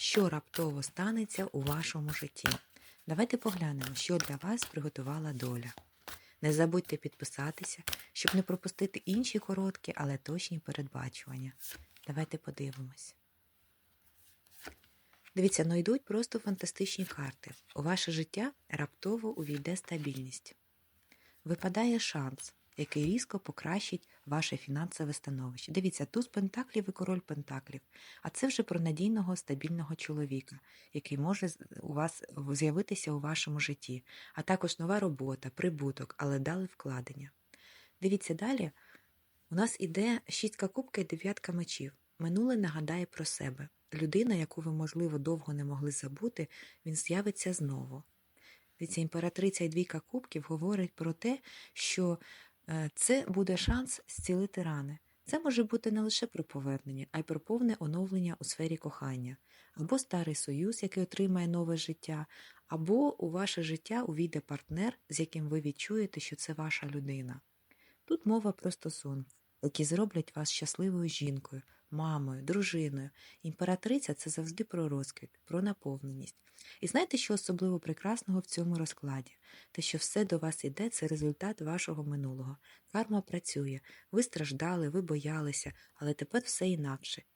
що раптово станеться у вашому житті. Давайте поглянемо, що для вас приготувала доля. Не забудьте підписатися, щоб не пропустити інші короткі, але точні передбачування. Давайте подивимось. Дивіться, ну йдуть просто фантастичні карти. У ваше життя раптово увійде стабільність. Випадає шанс, який різко покращить ваше фінансове становище. Дивіться, туз пентаклів і король пентаклів. А це вже про надійного стабільного чоловіка, який може у вас з'явитися у вашому житті, а також нова робота, прибуток, але дали вкладення. Дивіться далі. У нас іде шістка кубка і дев'ятка мечів. Минуле нагадає про себе. Людина, яку ви, можливо, довго не могли забути, він з'явиться знову. Дивіться, імператриця і двійка кубків говорить про те, що це буде шанс зцілити рани. Це може бути не лише про повернення, а й про повне оновлення у сфері кохання, або старий союз, який отримає нове життя, або у ваше життя увійде партнер, з яким ви відчуєте, що це ваша людина. Тут мова про стосунки, які зроблять вас щасливою жінкою, мамою, дружиною. Імператриця це завжди про розквіт, про наповненість. І знаєте, що особливо прекрасного в цьому розкладі? Те, що все до вас іде, це результат вашого минулого. Карма працює. Ви страждали, ви боялися, але тепер все інакше.